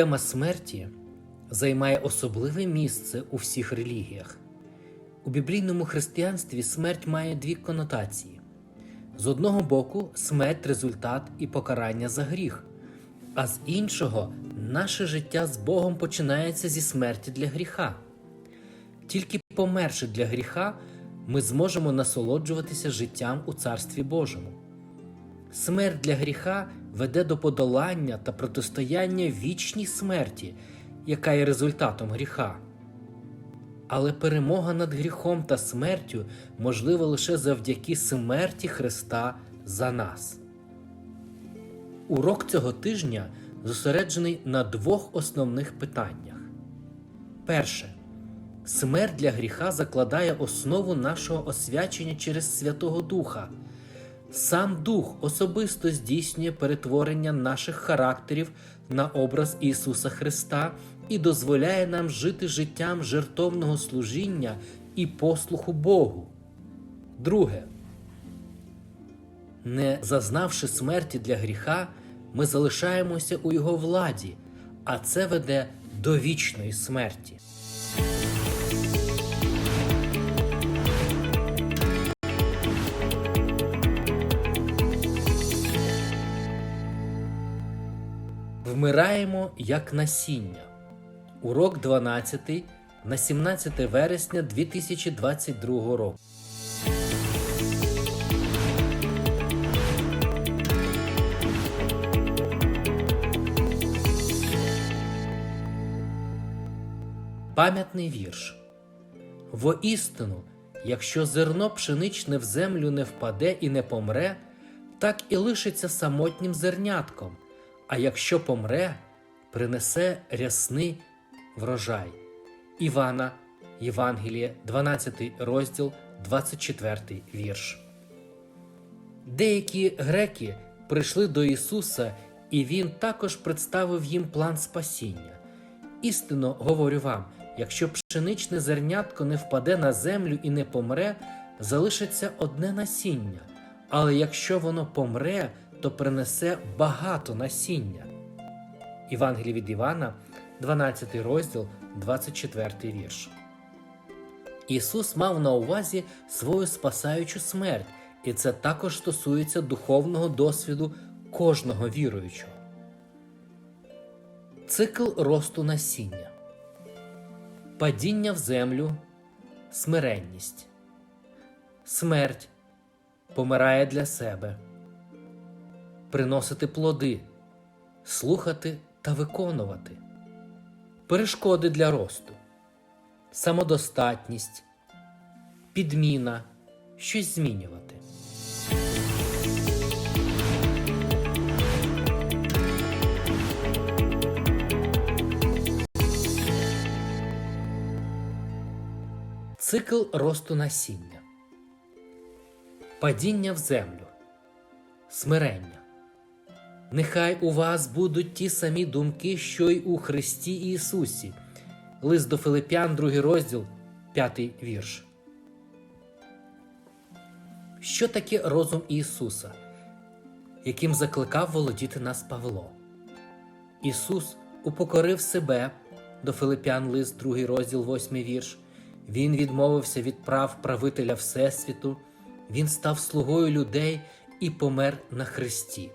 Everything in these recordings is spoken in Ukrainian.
Тема смерті займає особливе місце у всіх релігіях. У біблійному християнстві смерть має дві конотації: з одного боку, смерть результат і покарання за гріх, а з іншого, наше життя з Богом починається зі смерті для гріха. Тільки померши для гріха, ми зможемо насолоджуватися життям у Царстві Божому. Смерть для гріха веде до подолання та протистояння вічній смерті, яка є результатом гріха. Але перемога над гріхом та смертю можлива лише завдяки смерті Христа за нас. Урок цього тижня зосереджений на двох основних питаннях. Перше. Смерть для гріха закладає основу нашого освячення через Святого Духа. Сам Дух особисто здійснює перетворення наших характерів на образ Ісуса Христа і дозволяє нам жити життям жертовного служіння і послуху Богу. Друге. Не зазнавши смерті для гріха, ми залишаємося у Його владі, а це веде до вічної смерті. Вмираємо як насіння. Урок 12 на 17 вересня 2022 року. Пам'ятний вірш. Воістину, якщо зерно пшеничне в землю не впаде і не помре, так і лишиться самотнім зернятком, а якщо помре, принесе рясний врожай. Івана, Євангеліє, 12 розділ, 24 вірш. Деякі греки прийшли до Ісуса, і Він також представив їм план спасіння. Істинно говорю вам, якщо пшеничне зернятко не впаде на землю і не помре, залишиться одне насіння, але якщо воно помре, то принесе багато насіння. Євангеліє від Івана, 12 розділ, 24 вірш. Ісус мав на увазі свою спасаючу смерть, і це також стосується духовного досвіду кожного віруючого. Цикл росту насіння, падіння в землю, смиренність, смерть помирає для себе, приносити плоди, слухати та виконувати, перешкоди для росту, самодостатність, підміна, щось змінювати. Цикл росту насіння, падіння в землю, смирення. Нехай у вас будуть ті самі думки, що й у Христі Ісусі. Лист до Филип'ян, 2 розділ, 5 вірш. Що таке розум Ісуса, яким закликав володіти нас Павло? Ісус упокорив себе до Филип'ян лист, 2 розділ, 8 вірш. Він відмовився від прав правителя Всесвіту, Він став слугою людей і помер на Христі.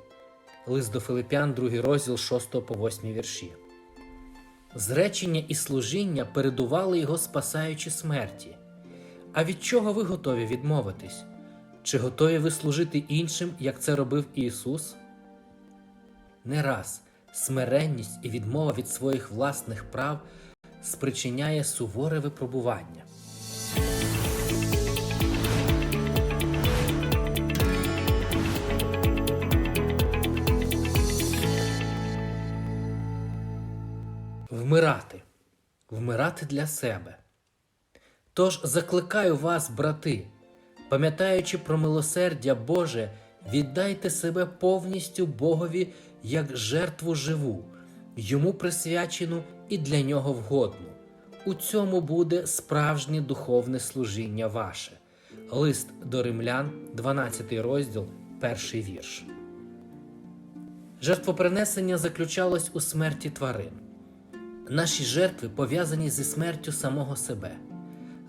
Лист до Филипян, 2 розділ 6 по 8 вірші. Зречення і служіння передували його спасаючи смерті. А від чого ви готові відмовитись? Чи готові ви служити іншим, як це робив Ісус? Не раз смиренність і відмова від своїх власних прав спричиняє суворе випробування. Вмирати, вмирати для себе. Тож закликаю вас, брати, пам'ятаючи про милосердя Боже, віддайте себе повністю Богові як жертву живу, йому присвячену і для нього вгодну. У цьому буде справжнє духовне служіння ваше. Лист до римлян, 12 розділ, перший вірш. Жертвопринесення заключалось у смерті тварин. Наші жертви пов'язані зі смертю самого себе.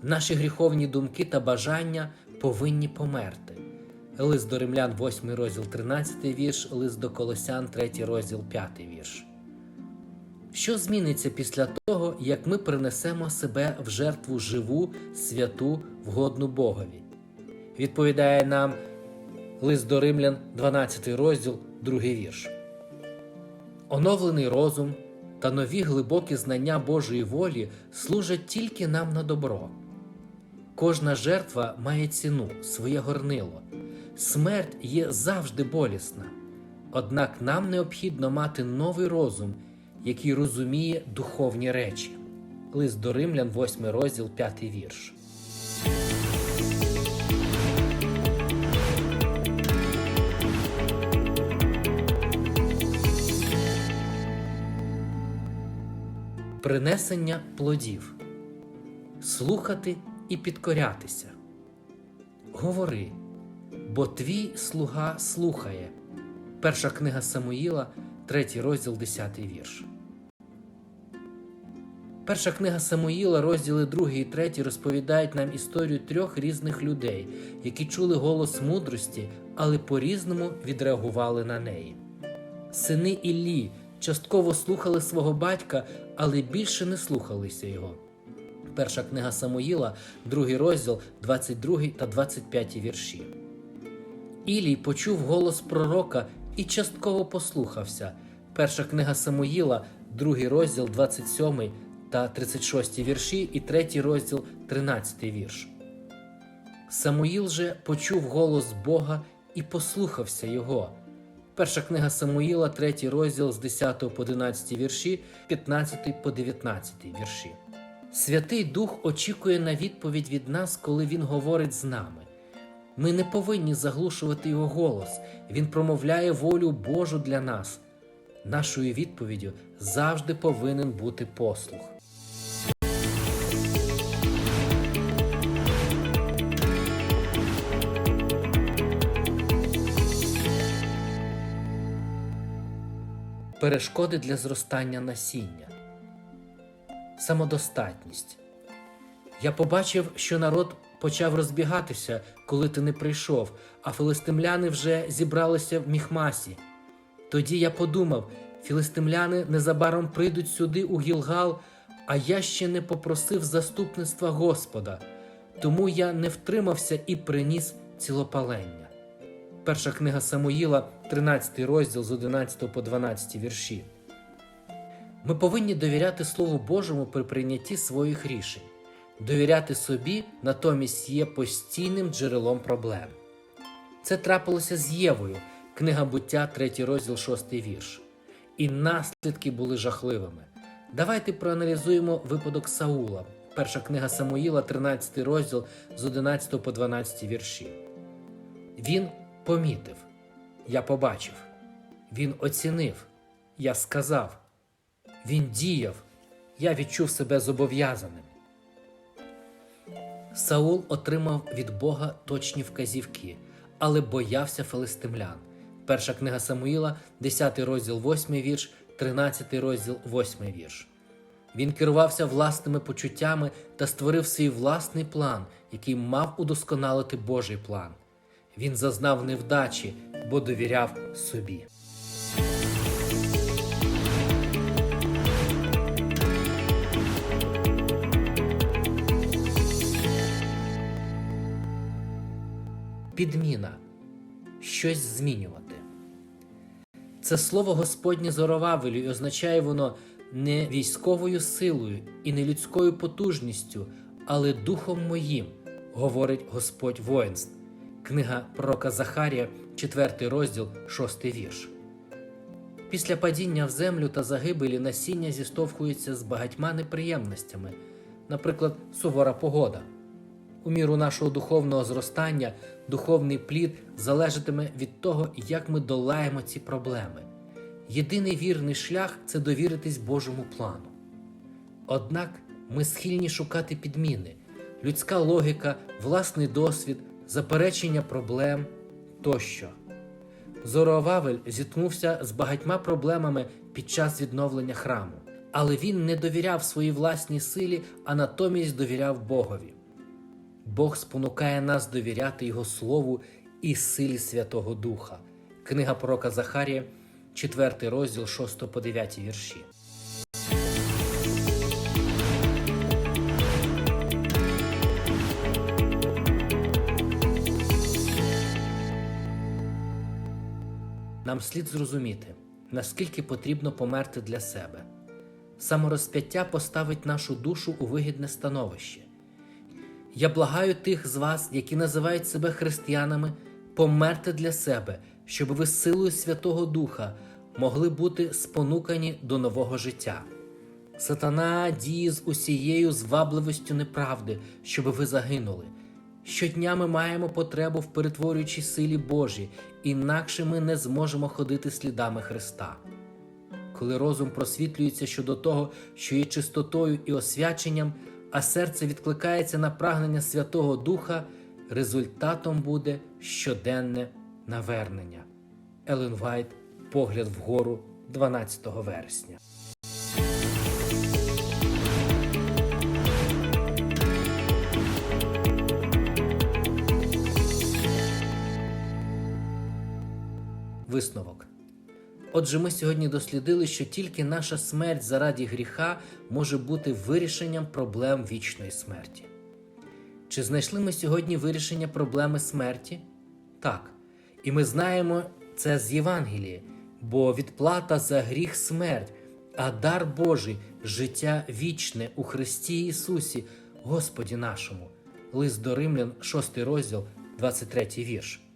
Наші гріховні думки та бажання повинні померти. Лист до римлян, 8 розділ, 13 вірш, лист до Колосян, 3 розділ, 5 вірш. Що зміниться після того, як ми принесемо себе в жертву живу, святу, вгодну Богові? Відповідає нам лист до римлян, 12 розділ, 2 вірш. Оновлений розум та нові глибокі знання Божої волі служать тільки нам на добро. Кожна жертва має ціну, своє горнило. Смерть є завжди болісна. Однак нам необхідно мати новий розум, який розуміє духовні речі. Лист до Римлян, 8 розділ, 5 вірш. Принесення плодів. Слухати і підкорятися. Говори, бо твій слуга слухає. Перша книга Самуїла, 3 розділ, 10 вірш. Перша книга Самуїла, розділи 2 і 3 розповідають нам історію трьох різних людей, які чули голос мудрості, але по-різному відреагували на неї. Сини Іллі частково слухали свого батька, але більше не слухалися його. Перша книга Самуїла, другий розділ, 22 та 25 вірші. Ілій почув голос пророка і частково послухався. Перша книга Самуїла, другий розділ, 27 та 36 вірші, і третій розділ, 13 вірш. Самуїл же почув голос Бога і послухався його. Перша книга Самуїла, 3 розділ з 10 по 11 вірші, 15 по 19 вірші. Святий Дух очікує на відповідь від нас, коли Він говорить з нами. Ми не повинні заглушувати Його голос. Він промовляє волю Божу для нас. Нашою відповіддю завжди повинен бути послух. Перешкоди для зростання насіння. Самодостатність. Я побачив, що народ почав розбігатися, коли ти не прийшов, а филистимляни вже зібралися в міхмасі. Тоді я подумав: філистимляни незабаром прийдуть сюди у Гілгал, а я ще не попросив заступництва Господа, тому я не втримався і приніс цілопалення. Перша книга Самуїла, 13 розділ з 11 по 12 вірші. Ми повинні довіряти Слову Божому при прийнятті своїх рішень. Довіряти собі натомість є постійним джерелом проблем. Це трапилося з Євою, книга буття, 3 розділ, 6 вірш. І наслідки були жахливими. Давайте проаналізуємо випадок Саула, перша книга Самуїла, 13 розділ з 11 по 12 вірші. Він помітив, я побачив, він оцінив, я сказав, він діяв, я відчув себе зобов'язаним. Саул отримав від Бога точні вказівки, але боявся филистимлян. Перша книга Самуїла, 10 розділ, 8 вірш, 13 розділ, 8 вірш. Він керувався власними почуттями та створив свій власний план, який мав удосконалити Божий план. Він зазнав невдачі, бо довіряв собі. Підміна щось змінювати. Це слово Господнє зоровавелю і означає воно не військовою силою і не людською потужністю, але духом моїм, говорить Господь воїнств. Книга пророка Захарія, 4 розділ, 6 вірш. Після падіння в землю та загибелі насіння зіштовхується з багатьма неприємностями, наприклад, сувора погода. У міру нашого духовного зростання духовний плід залежатиме від того, як ми долаємо ці проблеми. Єдиний вірний шлях це довіритись Божому плану. Однак ми схильні шукати підміни, людська логіка, власний досвід, заперечення проблем тощо. Зороававель зіткнувся з багатьма проблемами під час відновлення храму, але він не довіряв своїй власній силі, а натомість довіряв Богові. Бог спонукає нас довіряти Його Слову і силі Святого Духа. Книга пророка Захарія, 4 розділ 6 по 9 вірші. Нам слід зрозуміти, наскільки потрібно померти для себе. Саморозп'яття поставить нашу душу у вигідне становище. Я благаю тих з вас, які називають себе християнами, померти для себе, щоб ви силою Святого Духа могли бути спонукані до нового життя. Сатана діє з усією звабливістю неправди, щоб ви загинули. Щодня ми маємо потребу в перетворюючій силі Божій, інакше ми не зможемо ходити слідами Христа. Коли розум просвітлюється щодо того, що є чистотою і освяченням, а серце відкликається на прагнення Святого Духа, результатом буде щоденне навернення. Елен Вайт, погляд вгору 12 вересня. Висновок. Отже, ми сьогодні дослідили, що тільки наша смерть заради гріха може бути вирішенням проблем вічної смерті. Чи знайшли ми сьогодні вирішення проблеми смерті? Так. І ми знаємо це з Євангелії, бо відплата за гріх смерть, а дар Божий життя вічне у Христі Ісусі, Господі нашому. Лист до Римлян, 6 розділ, 23 вірш.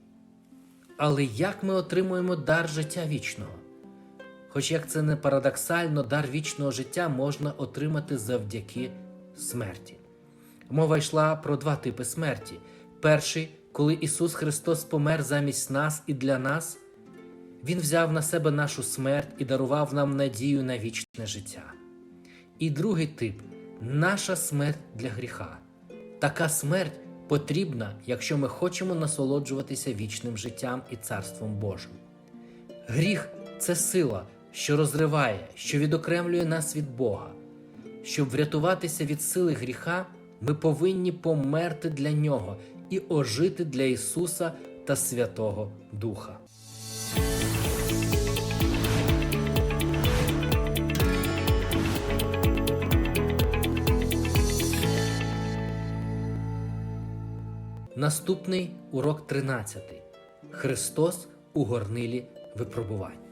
Але як ми отримуємо дар життя вічного? Хоч як це не парадоксально, дар вічного життя можна отримати завдяки смерті. Мова йшла про два типи смерті. Перший, коли Ісус Христос помер замість нас і для нас, Він взяв на себе нашу смерть і дарував нам надію на вічне життя. І другий тип наша смерть для гріха. Така смерть потрібна, якщо ми хочемо насолоджуватися вічним життям і Царством Божим. Гріх це сила, що розриває, що відокремлює нас від Бога. Щоб врятуватися від сили гріха, ми повинні померти для нього і ожити для Ісуса та Святого Духа. Наступний урок 13. Христос у горнилі випробувань.